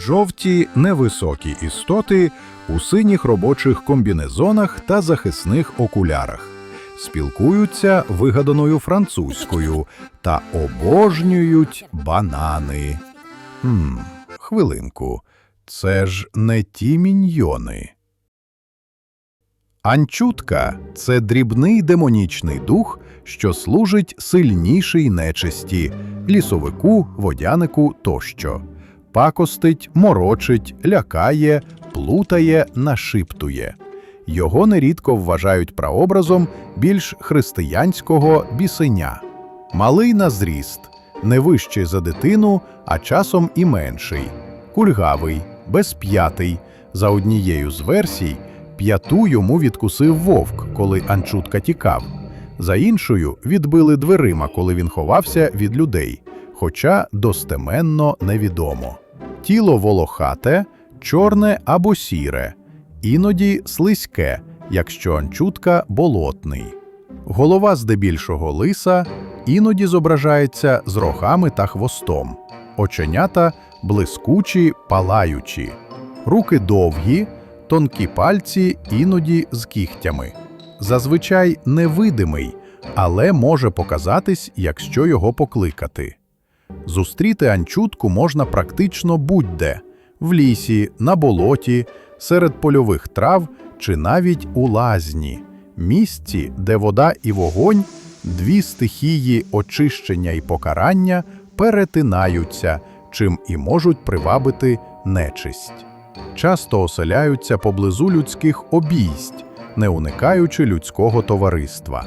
Жовті невисокі істоти у синіх робочих комбінезонах та захисних окулярах. Спілкуються вигаданою французькою та обожнюють банани. Хм, хвилинку. Це ж не ті міньйони. Анчутка це дрібний демонічний дух, що служить сильнішій нечисті, лісовику, водянику тощо. Пакостить, морочить, лякає, плутає, нашіптує. Його нерідко вважають прообразом більш християнського бісеня. Малий на зріст, не вищий за дитину, а часом і менший, кульгавий, безп'ятий. За однією з версій, п'яту йому відкусив вовк, коли Анчутка тікав. За іншою відбили дверима, коли він ховався від людей, хоча достеменно невідомо. Тіло волохате, чорне або сіре, іноді слизьке, якщо анчутка болотний. Голова здебільшого лиса іноді зображається з рогами та хвостом, оченята блискучі, палаючі, руки довгі, тонкі пальці іноді з кігтями. Зазвичай невидимий, але може показатись, якщо його покликати. Зустріти анчутку можна практично будь-де в лісі, на болоті, серед польових трав чи навіть у лазні, місці, де вода і вогонь, дві стихії очищення і покарання перетинаються, чим і можуть привабити нечисть. Часто оселяються поблизу людських обійсть, не уникаючи людського товариства.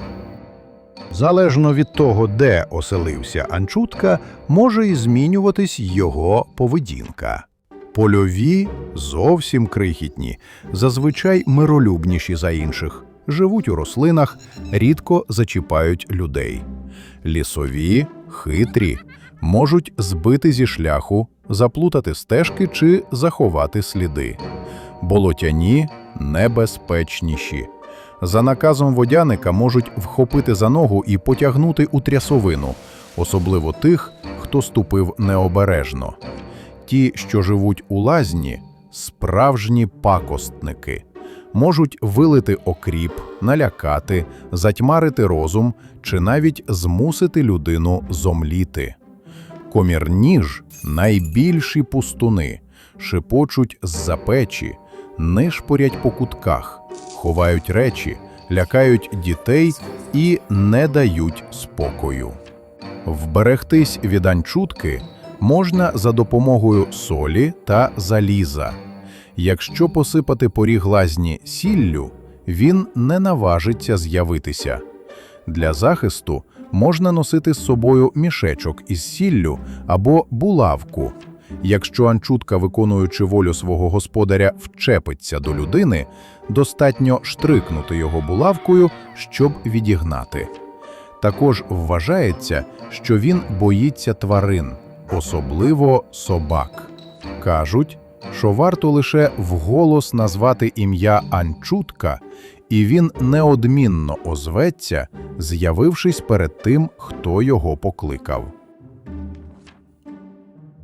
Залежно від того, де оселився анчутка, може і змінюватись його поведінка. Польові зовсім крихітні, зазвичай миролюбніші за інших, живуть у рослинах, рідко зачіпають людей. Лісові, хитрі, можуть збити зі шляху, заплутати стежки чи заховати сліди. Болотяні небезпечніші. За наказом водяника можуть вхопити за ногу і потягнути у трясовину, особливо тих, хто ступив необережно. Ті, що живуть у лазні, справжні пакостники, можуть вилити окріп, налякати, затьмарити розум чи навіть змусити людину зомліти. Комірні ж найбільші пустуни, шепочуть з-за печі, нишпорять по кутках, ховають речі, лякають дітей і не дають спокою. Вберегтись від анчутки можна за допомогою солі та заліза. Якщо посипати поріг лазні сіллю, він не наважиться з'явитися. Для захисту можна носити з собою мішечок із сіллю або булавку. Якщо анчутка, виконуючи волю свого господаря, вчепиться до людини, достатньо штрикнути його булавкою, щоб відігнати. Також вважається, що він боїться тварин, особливо собак. Кажуть, що варто лише вголос назвати ім'я Анчутка, і він неодмінно озветься, з'явившись перед тим, хто його покликав.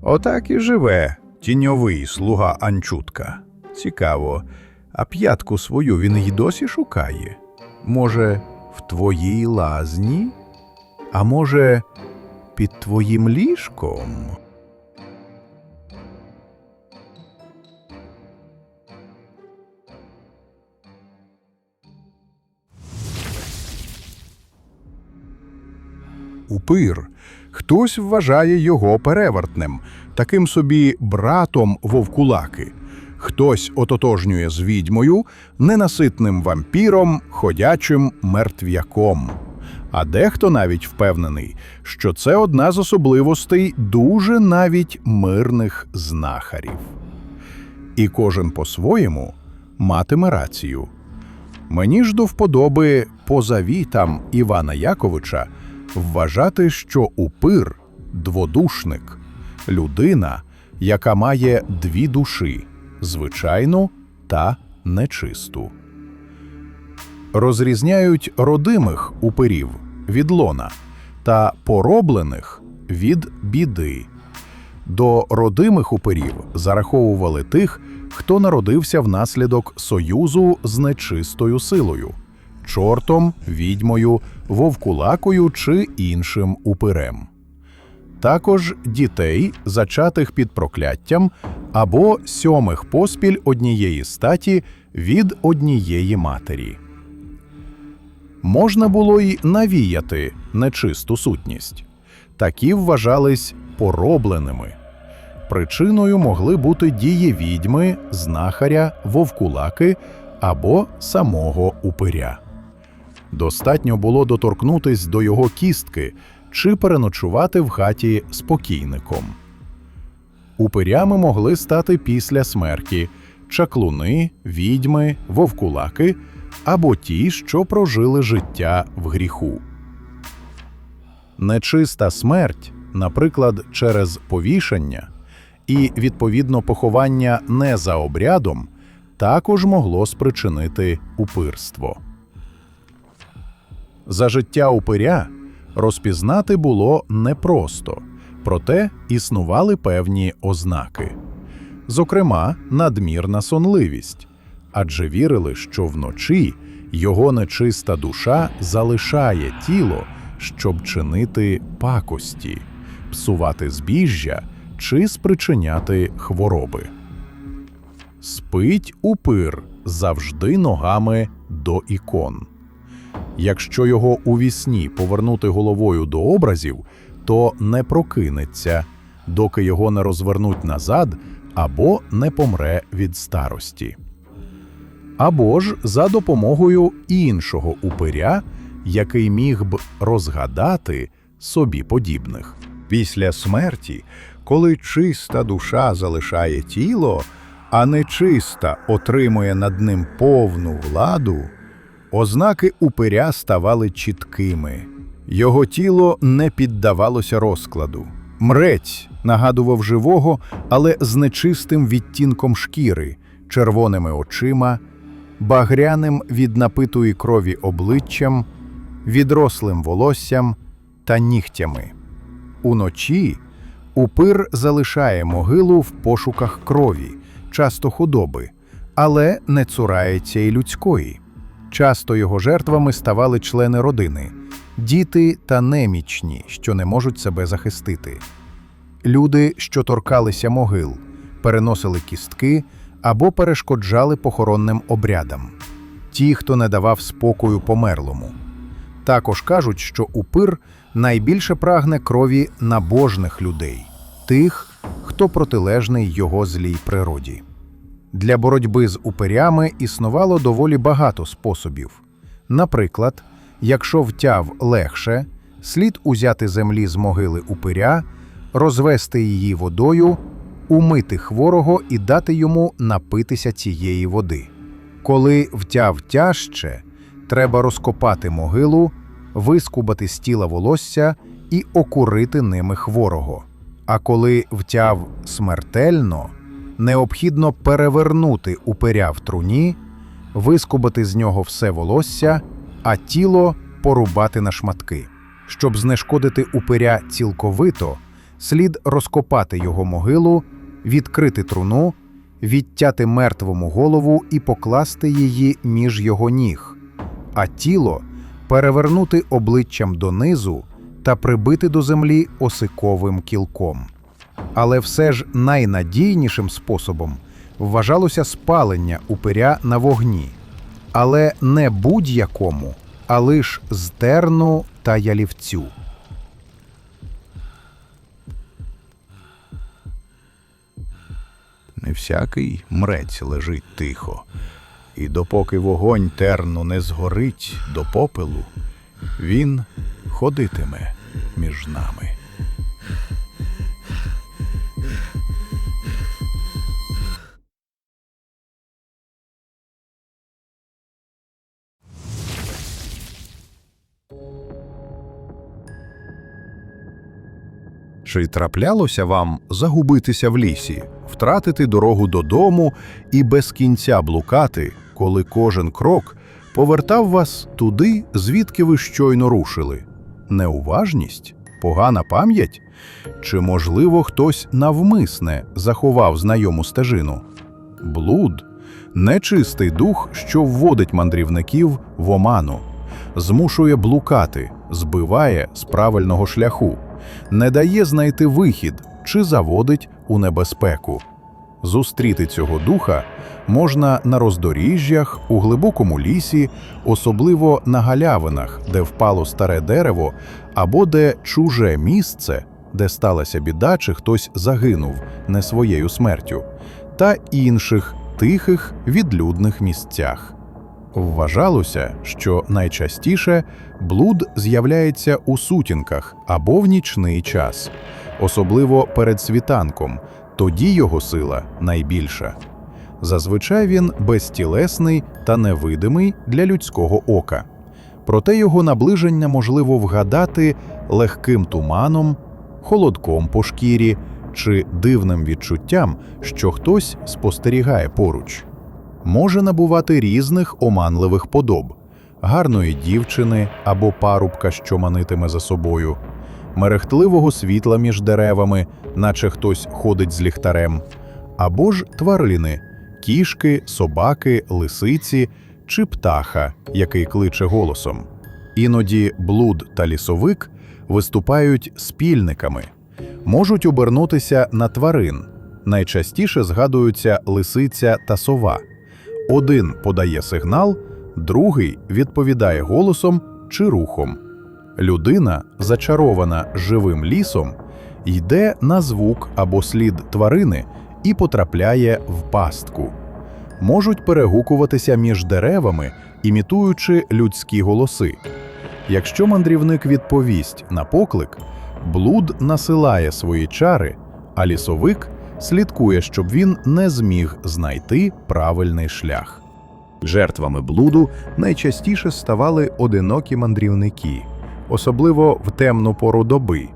Отак і живе тіньовий слуга Анчутка. Цікаво, а п'ятку свою він й досі шукає? Може, в твоїй лазні? А може, під твоїм ліжком? Упир. Хтось вважає його перевертнем, таким собі братом вовкулаки. Хтось ототожнює з відьмою, ненаситним вампіром, ходячим мертв'яком. А дехто навіть впевнений, що це одна з особливостей дуже навіть мирних знахарів. І кожен по-своєму матиме рацію. Мені ж до вподоби по завітам Івана Яковича вважати, що упир дводушник, людина, яка має дві душі звичайну та нечисту. Розрізняють родимих упирів від лона та пороблених від біди. До родимих упирів зараховували тих, хто народився внаслідок союзу з нечистою силою чортом, відьмою, вовкулакою чи іншим упирем. Також дітей, зачатих під прокляттям, або сьомих поспіль однієї статі від однієї матері. Можна було й навіяти нечисту сутність. Такі вважались поробленими. Причиною могли бути дії відьми, знахаря, вовкулаки або самого упиря. Достатньо було доторкнутись до його кістки чи переночувати в хаті з покійником. Упирями могли стати після смерті чаклуни, відьми, вовкулаки або ті, що прожили життя в гріху. Нечиста смерть, наприклад, через повішання і відповідно поховання не за обрядом, також могло спричинити упирство. За життя упиря розпізнати було непросто, проте існували певні ознаки. Зокрема, надмірна сонливість, адже вірили, що вночі його нечиста душа залишає тіло, щоб чинити пакості, псувати збіжжя чи спричиняти хвороби. Спить упир завжди ногами до ікон. Якщо його у вісні повернути головою до образів, то не прокинеться, доки його не розвернуть назад або не помре від старості. Або ж за допомогою іншого упиря, який міг б розгадати собі подібних. Після смерті, коли чиста душа залишає тіло, а нечиста отримує над ним повну владу, Ознаки упиря ставали чіткими. Його тіло не піддавалося розкладу. Мрець нагадував живого, але з нечистим відтінком шкіри, червоними очима, багряним від напитої крові обличчям, відрослим волоссям та нігтями. Уночі упир залишає могилу в пошуках крові, часто худоби, але не цурається й людської. Часто його жертвами ставали члени родини, діти та немічні, що не можуть себе захистити. Люди, що торкалися могил, переносили кістки або перешкоджали похоронним обрядам, ті, хто не давав спокою померлому. Також кажуть, що упир найбільше прагне крові набожних людей, тих, хто протилежний його злій природі. Для боротьби з упирями існувало доволі багато способів. Наприклад, якщо втяв легше, слід узяти землі з могили упиря, розвести її водою, умити хворого і дати йому напитися цієї води. Коли втяв тяжче, треба розкопати могилу, вискубати з тіла волосся і окурити ними хворого. А коли втяв смертельно, необхідно перевернути упиря в труні, вискубати з нього все волосся, а тіло порубати на шматки. Щоб знешкодити упиря цілковито, слід розкопати його могилу, відкрити труну, відтяти мертвому голову і покласти її між його ніг, а тіло перевернути обличчям донизу та прибити до землі осиковим кілком. Але все ж найнадійнішим способом вважалося спалення упиря на вогні, але не будь-якому, а лиш з терну та ялівцю. Не всякий мрець лежить тихо, і допоки вогонь терну не згорить до попелу, він ходитиме між нами. Чи траплялося вам загубитися в лісі, втратити дорогу додому і без кінця блукати, коли кожен крок повертав вас туди, звідки ви щойно рушили? Неуважність Погана пам'ять? Чи, можливо, хтось навмисне заховав знайому стежину? Блуд нечистий дух, що вводить мандрівників в оману, змушує блукати, збиває з правильного шляху, не дає знайти вихід чи заводить у небезпеку. Зустріти цього духа можна на роздоріжжях, у глибокому лісі, особливо на галявинах, де впало старе дерево, або де чуже місце, де сталася біда чи хтось загинув не своєю смертю, та інших тихих відлюдних місцях. Вважалося, що найчастіше блуд з'являється у сутінках або в нічний час, особливо перед світанком, тоді його сила найбільша. Зазвичай він безтілесний та невидимий для людського ока. Проте його наближення можливо вгадати легким туманом, холодком по шкірі чи дивним відчуттям, що хтось спостерігає поруч. Може набувати різних оманливих подоб гарної дівчини або парубка, що манитиме за собою, мерехтливого світла між деревами, наче хтось ходить з ліхтарем, або ж тварини кішки, собаки, лисиці чи птаха, який кличе голосом. Іноді блуд та лісовик виступають спільниками, можуть обернутися на тварин. Найчастіше згадуються лисиця та сова. Один подає сигнал, другий відповідає голосом чи рухом. Людина, зачарована живим лісом, йде на звук або слід тварини і потрапляє в пастку. Можуть перегукуватися між деревами, імітуючи людські голоси. Якщо мандрівник відповість на поклик, блуд насилає свої чари, а лісовик слідкує, щоб він не зміг знайти правильний шлях. Жертвами блуду найчастіше ставали одинокі мандрівники, особливо в темну пору доби.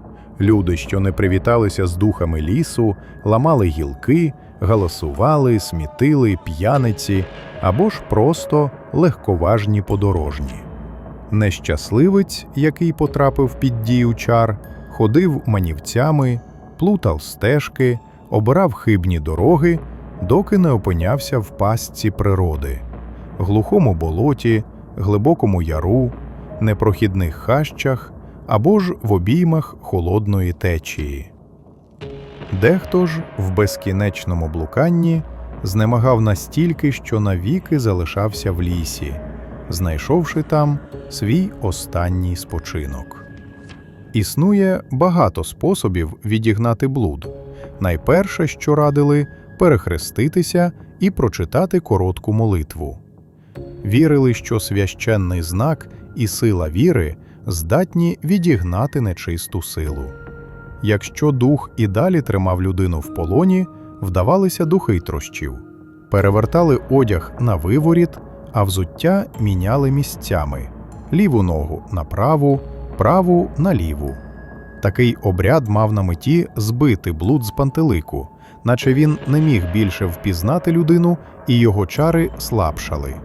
Люди, що не привіталися з духами лісу, ламали гілки, галасували, смітили, п'яниці або ж просто легковажні подорожні. Нещасливець, який потрапив під дію чар, ходив манівцями, плутав стежки, обирав хибні дороги, доки не опинявся в пастці природи, глухому болоті, глибокому яру, непрохідних хащах або ж в обіймах холодної течії. Дехто ж в безкінечному блуканні знемагав настільки, що навіки залишався в лісі, знайшовши там свій останній спочинок. Існує багато способів відігнати блуд. Найперше, що радили, перехреститися і прочитати коротку молитву. Вірили, що священний знак і сила віри здатні відігнати нечисту силу. Якщо дух і далі тримав людину в полоні, вдавалися до хитрощів, перевертали одяг на виворіт, а взуття міняли місцями ліву ногу на праву, праву на ліву. Такий обряд мав на меті збити блуд з пантелику, наче він не міг більше впізнати людину і його чари слабшали.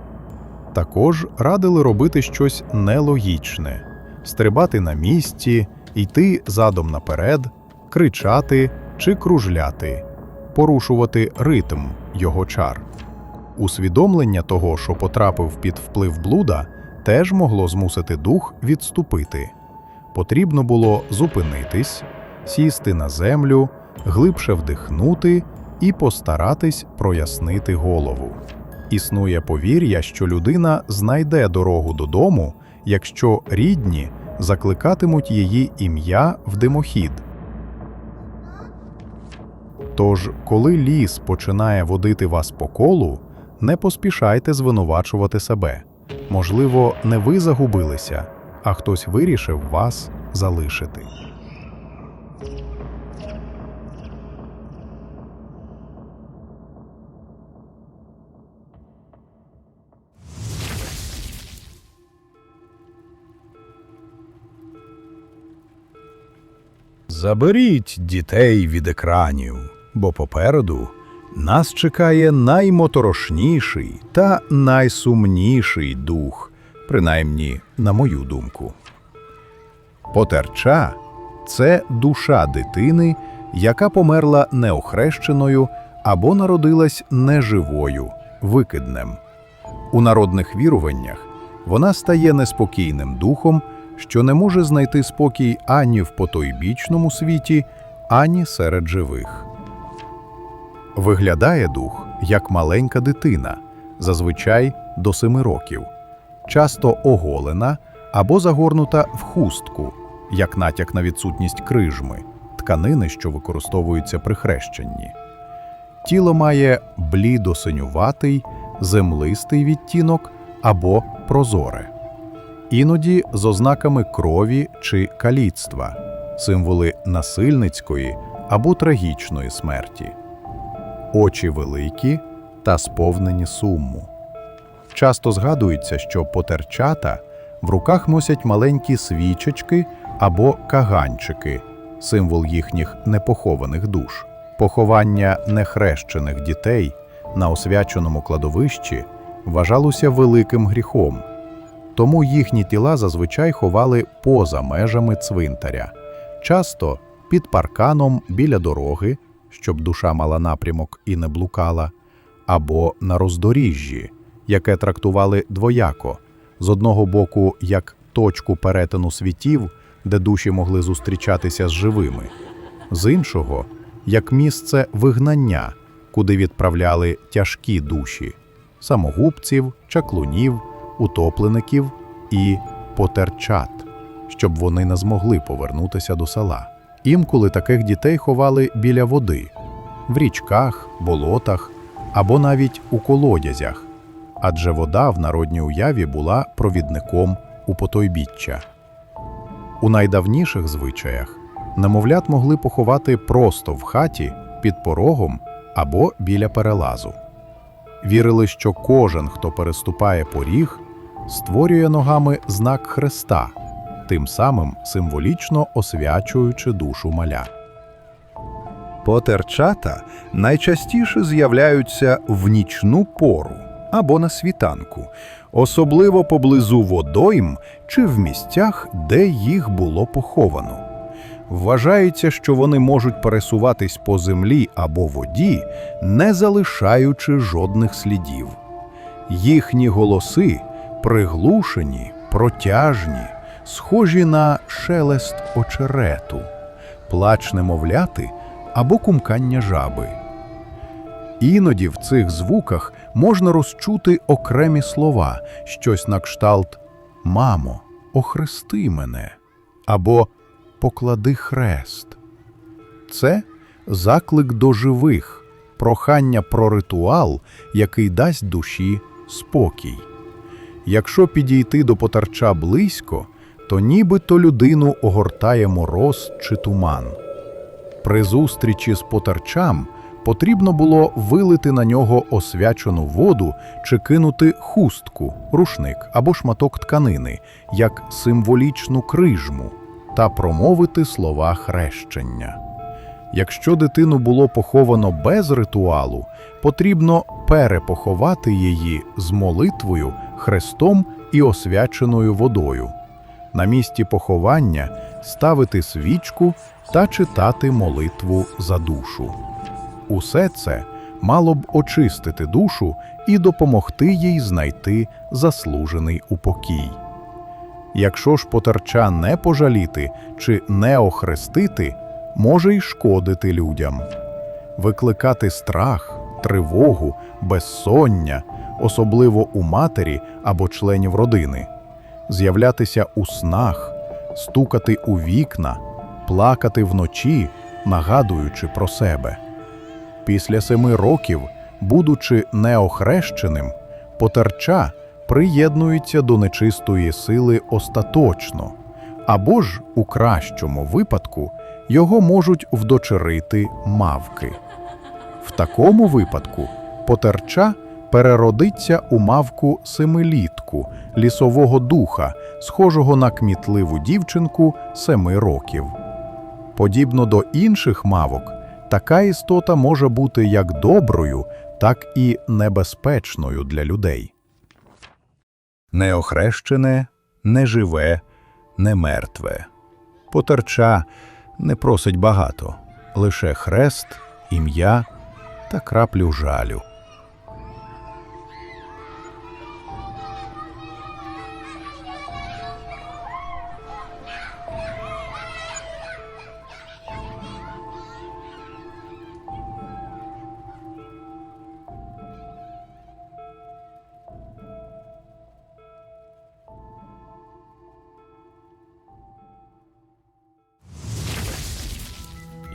Також радили робити щось нелогічне стрибати на місці, йти задом наперед, кричати чи кружляти, порушувати ритм його чар. Усвідомлення того, що потрапив під вплив блуда, теж могло змусити дух відступити. Потрібно було зупинитись, сісти на землю, глибше вдихнути і постаратись прояснити голову. Існує повір'я, що людина знайде дорогу додому, якщо рідні закликатимуть її ім'я в димохід. Тож, коли ліс починає водити вас по колу, не поспішайте звинувачувати себе. Можливо, не ви загубилися, а хтось вирішив вас залишити. Заберіть дітей від екранів, бо попереду нас чекає наймоторошніший та найсумніший дух, принаймні, на мою думку. Потерча Це душа дитини, яка померла неохрещеною або народилась неживою, викиднем. У народних віруваннях вона стає неспокійним духом, що не може знайти спокій ані в потойбічному світі, ані серед живих. Виглядає дух як маленька дитина, зазвичай до семи років, часто оголена або загорнута в хустку, як натяк на відсутність крижми, тканини, що використовуються при хрещенні. Тіло має блідо-синюватий, землистий відтінок або прозоре, іноді з ознаками крові чи каліцтва, символи насильницької або трагічної смерті, очі великі та сповнені суму. Часто згадується, що потерчата в руках носять маленькі свічечки або каганчики, символ їхніх непохованих душ. Поховання нехрещених дітей на освяченому кладовищі вважалося великим гріхом, тому їхні тіла зазвичай ховали поза межами цвинтаря, часто під парканом біля дороги, щоб душа мала напрямок і не блукала, або на роздоріжжі, яке трактували двояко. З одного боку як точку перетину світів, де душі могли зустрічатися з живими, з іншого як місце вигнання, куди відправляли тяжкі душі самогубців, чаклунів, утоплеників і потерчат, щоб вони не змогли повернутися до села. Інколи таких дітей ховали біля води, в річках, болотах або навіть у колодязях, адже вода в народній уяві була провідником у потойбіччя. У найдавніших звичаях немовлят могли поховати просто в хаті, під порогом або біля перелазу. Вірили, що кожен, хто переступає поріг, створює ногами знак хреста, тим самим символічно освячуючи душу маля. Потерчата найчастіше з'являються в нічну пору або на світанку, особливо поблизу водойм чи в місцях, де їх було поховано. Вважається, що вони можуть пересуватись по землі або воді, не залишаючи жодних слідів. Їхні голоси приглушені, протяжні, схожі на шелест очерету, плач немовляти або кумкання жаби. Іноді в цих звуках можна розчути окремі слова, щось на кшталт Мамо, охрести мене або Поклади хрест. Це заклик до живих, прохання про ритуал, який дасть душі спокій. Якщо підійти до потарча близько, то нібито людину огортає мороз чи туман. При зустрічі з потарчам потрібно було вилити на нього освячену воду чи кинути хустку, рушник або шматок тканини, як символічну крижму, та промовити слова хрещення. Якщо дитину було поховано без ритуалу, потрібно перепоховати її з молитвою, хрестом і освяченою водою. На місці поховання ставити свічку та читати молитву за душу. Усе це мало б очистити душу і допомогти їй знайти заслужений упокій. Якщо ж потерча не пожаліти чи не охрестити, може й шкодити людям, викликати страх, тривогу, безсоння, особливо у матері або членів родини, з'являтися у снах, стукати у вікна, плакати вночі, нагадуючи про себе. Після семи років, будучи неохрещеним, потерча приєднується до нечистої сили остаточно, або ж, у кращому випадку, його можуть вдочерити мавки. В такому випадку потерча переродиться у мавку семилітку лісового духа, схожого на кмітливу дівчинку семи років. Подібно до інших мавок, така істота може бути як доброю, так і небезпечною для людей. Неохрещене, неживе, немертве. Потерча не просить багато, лише хрест, ім'я та краплю жалю.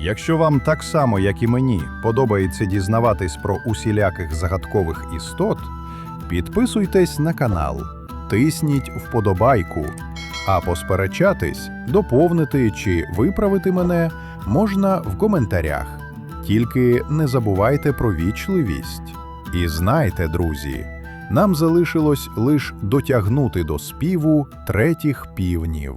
Якщо вам так само, як і мені, подобається дізнаватись про усіляких загадкових істот, підписуйтесь на канал, тисніть вподобайку, а посперечатись, доповнити чи виправити мене можна в коментарях. Тільки не забувайте про вічливість. І знайте, друзі, нам залишилось лише дотягнути до співу третіх півнів.